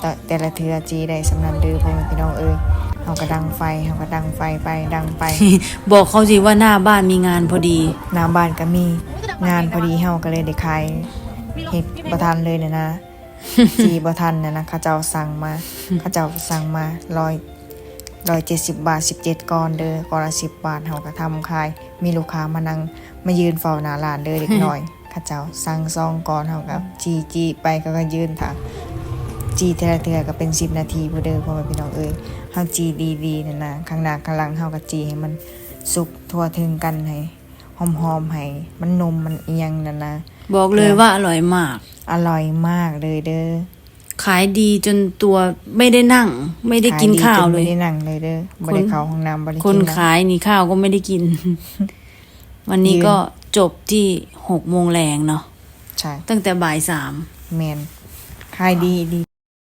แต่แต่ละเทือจีได้สำนันเดือพ่อแม่พี่น้องเอ้ยเฮาก็ดังไฟเฮาก็ดังไฟไปดังไป บอกเขาสิว่าหน้าบ้านมีงานพอดีหน้าบ้านก็มีงานพอดีเฮาก็เลยได้ขายเฮ็ดบ่ทันเลยเนี่ยนะจีบ่ทันน่ะนะเขาเจ้าสั่งมาเขาเจ้าสั่งมาร้อยร้อยเจ็ดสิบบาทสิบเจ็ดก้อนเด้อก้อนละสิบบาทเฮาก็ทำขาย มีลูกค้ามานั่งมายืนเฝ้าหน้าร้านเด้อเด็กน้อยเขาเจ้าสั่งซองก้อนเฮาก็จีจีไปก็ก็ยืนถาม จีเทอละเทือก็เป็นสิบนาทีผู้เด้อพ่อแม่พี่น้องเอ้ยเฮาจีดีๆนั่นนะข้างหน้าข้างหลังเฮาก็จีให้มันสุกทั่วถึงกันให้หอมๆให้มันนมมันเอียงนั่นนะบอกเลยว่าอร่อยมาก อร่อยมากเลยเด้อขายดีจนตัวไม่ได้นั่ง ไม่ได้กินข้าวขดีจเลไม่ยได้นั่งเลยเด้อบ่ได้เข้าห้องน้ำบ่ได้คกินนนะขายนี่ข้าวก็ไม่ได้กิน วันนี้ยืนก็จบที่หกโมงแรงเนาะใช่ตั้งแต่บ่ายสามแมนขายดีดี